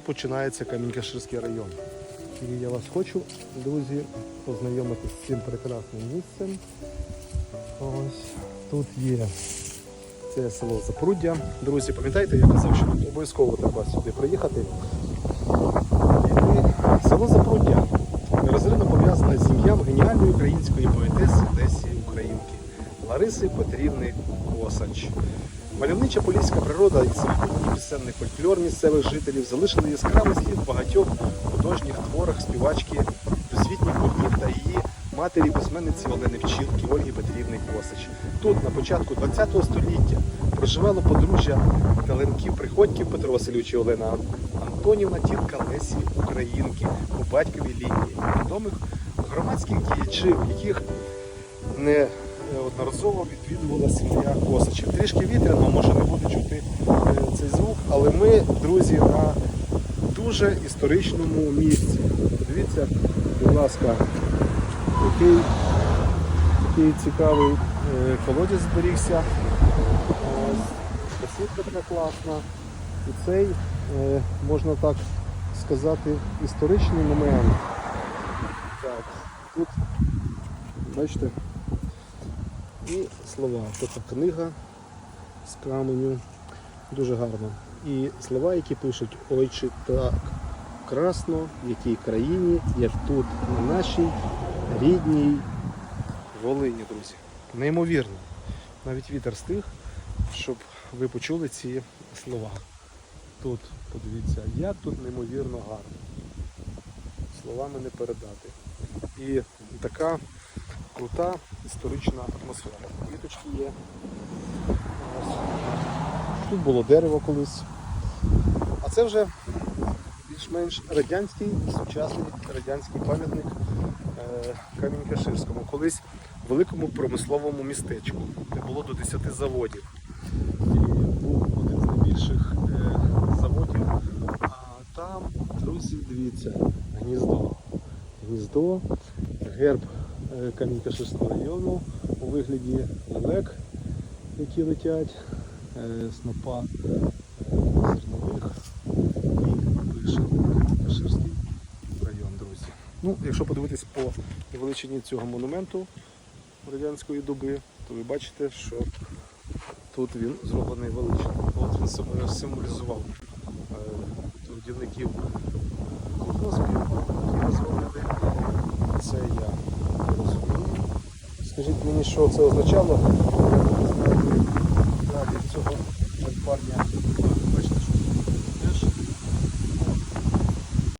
починається Камінь-Каширський район. І я вас хочу, друзі, познайомити з цим прекрасним місцем. Ось тут є це село Запруддя. Друзі, пам'ятаєте, я казав, що тут обов'язково треба сюди приїхати. І село Запруддя нерозривно пов'язане з ім'ям геніальної української поетеси Лесі Українки Лариси Петрівни Косач. Мальовнича поліська природа і самобутній пісенний фольклор місцевих жителів залишили яскравий слід багатьох художніх творах співачки досвітніх вогнів та її матері письменниці Олени Пчілки Ольги Петрівни Косач. Тут на початку ХХ століття проживало подружжя Каленків Приходьків Петро Васильович і Олена Антонівна, тітка Лесі Українки по батьковій лінії відомих громадських діячів, яких не одноразово відвідувала сім'я Косачів. Трішки вітряно, може не буде чути е, цей звук, але ми, друзі, на дуже історичному місці. Подивіться, будь ласка, який, який цікавий е, колодязь зберігся. Ось, Посідка така класна. І цей, е, можна так сказати, історичний момент. Так, тут, бачите, і слова. Тобто книга з каменю. Дуже гарно. І слова, які пишуть Ой, так красно, в якій країні, як тут, на нашій рідній Волині, друзі. Неймовірно. Навіть вітер стих, щоб ви почули ці слова. Тут, подивіться, як тут неймовірно гарно. Словами не передати. І така крута історична атмосфера. Квіточки є. Тут було дерево колись. А це вже більш-менш радянський, сучасний радянський пам'ятник е, Камінь-Каширському. Колись великому промисловому містечку, де було до 10 заводів. І був один з найбільших е, заводів. А там, друзі, дивіться, гніздо. Гніздо, герб е, Камінь-Каширського району у вигляді лелек, які летять, е, снопа е, зернових і пише Камінь-Каширський район, друзі. Ну, якщо подивитись по величині цього монументу радянської доби, то ви бачите, що тут він зроблений величний. От він символізував трудівників Скажіть мені, що це означало? Я буду знати